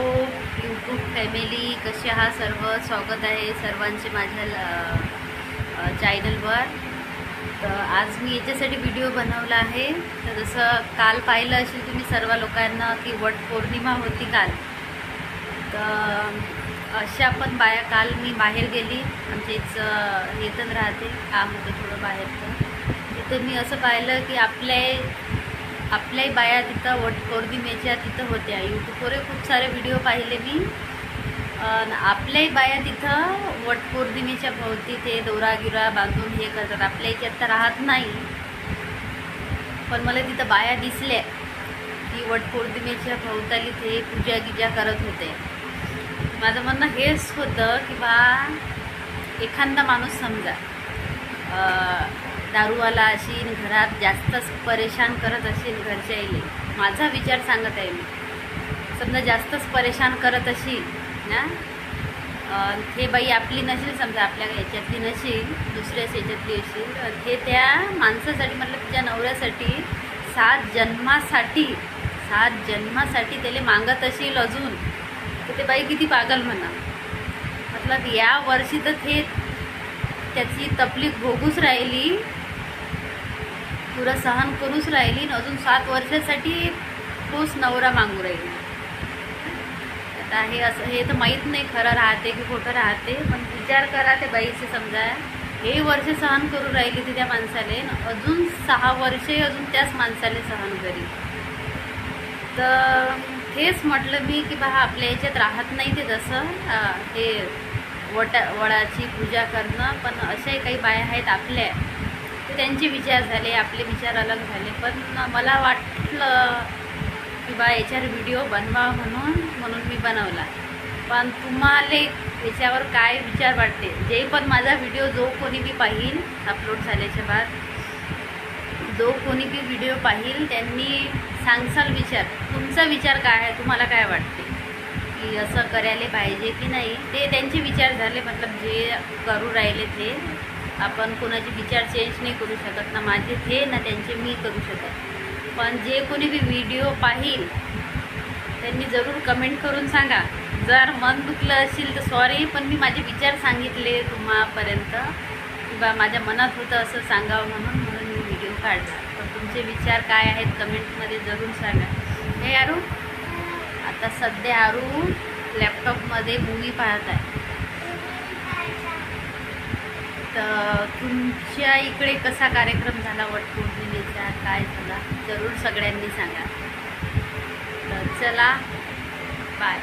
Hello YouTube family कसे आहात सर्व स्वागत आहे सर्वांचे माझ्या ल- चॅनलवर तर आज मी याच्यासाठी व्हिडिओ बनवला आहे. तर जसं काल पाहिलं असेल तुम्ही सर्व लोकांना की वट पौर्णिमा होती काल. तर अशा पण बाया काल मी बाहेर गेली. आमच्या इथं येतच राहते. काम होतं थोडं बाहेरचं. तिथं मी असं पाहिलं की आपल्या आपल्याही बाया तिथं वट पौर्णिमेच्या तिथं होत्या. यूट्यूबवर खूप सारे व्हिडिओ पाहिले मी. आपल्याही बाया तिथं वटपौर्णिमेच्या भोवती ते दोरा गिरा बांधून हे करतात. आपल्या इथे तर राहत नाही. पण मला तिथं बाया दिसल्या. की वट भोवताली ते पूजा गिजा करत होते. माझं म्हणणं हेच होतं की बा एखादा माणूस समजा दारूवाला असेल घरात जास्तच परेशान करत असेल घरच्या येईल माझा विचार सांगत आहे मी. समजा जास्तच परेशान करत असेल ना? हे बाई आपली नसेल समजा आपल्या याच्यातली नसेल दुसऱ्याच याच्यातली असेल हे ते त्या माणसासाठी म्हटलं तिच्या नवऱ्यासाठी सात जन्मासाठी सात जन्मासाठी त्याला मागत असेल अजून. तर ते बाई किती पागल म्हणा. मतलब या वर्षी तर हे त्याची तकलीफ भोगूच राहिली. पुरा सहन करूच राहिली आणि अजून सात वर्षासाठी तोच नवरा मागू राहिली. आता हे असं हे तर माहीत नाही खरं राहते की खोटं राहते पण विचार करा ते बाईचे समजा. हे वर्ष सहन करू राहिली ती त्या माणसाने अजून सहा वर्षे अजून त्याच माणसाने सहन करी. तर हेच म्हटलं मी की बा आपल्या याच्यात राहत नाही ते जसं हे वटा वडाची पूजा करणं पण अशाही काही बाया आहेत आपल्या. त्यांचे विचार झाले आपले विचार अलग झाले. पण मला वाटलं की बा याच्यावर व्हिडिओ बनवा म्हणून म्हणून मी बनवला. पण तुम्हाला याच्यावर काय विचार वाटते? जे पण माझा व्हिडिओ जो कोणी मी पाहील अपलोड झाल्याच्या बाद जो कोणी बी व्हिडिओ पाहील त्यांनी सांगसाल विचार. तुमचा विचार काय आहे? तुम्हाला काय वाटते? की असं करायला पाहिजे की नाही? ते त्यांचे विचार झाले मतलब जे करू राहिले ते. आपण कोणाचे विचार चेंज नाही करू शकत ना माझे ते ना त्यांचे मी करू शकत. पण जे कोणी बी व्हिडिओ पाहिल त्यांनी जरूर कमेंट करून सांगा. जर मन दुखलं असेल तर सॉरी पण मी माझे विचार सांगितले तुम्हापर्यंत. की बा माझ्या मनात होतं असं सांगावं म्हणून म्हणून मी व्हिडिओ काढला. पण तुमचे विचार काय आहेत कमेंटमध्ये जरूर सांगा. हे आरू आता सध्या आरू लॅपटॉपमध्ये मूवी पाहत आहे. तर तुमच्या इकडे कसा कार्यक्रम झाला वटपौर्णिमेचा काय झाला? जरूर सगळ्यांनी सांगा. तर चला बाय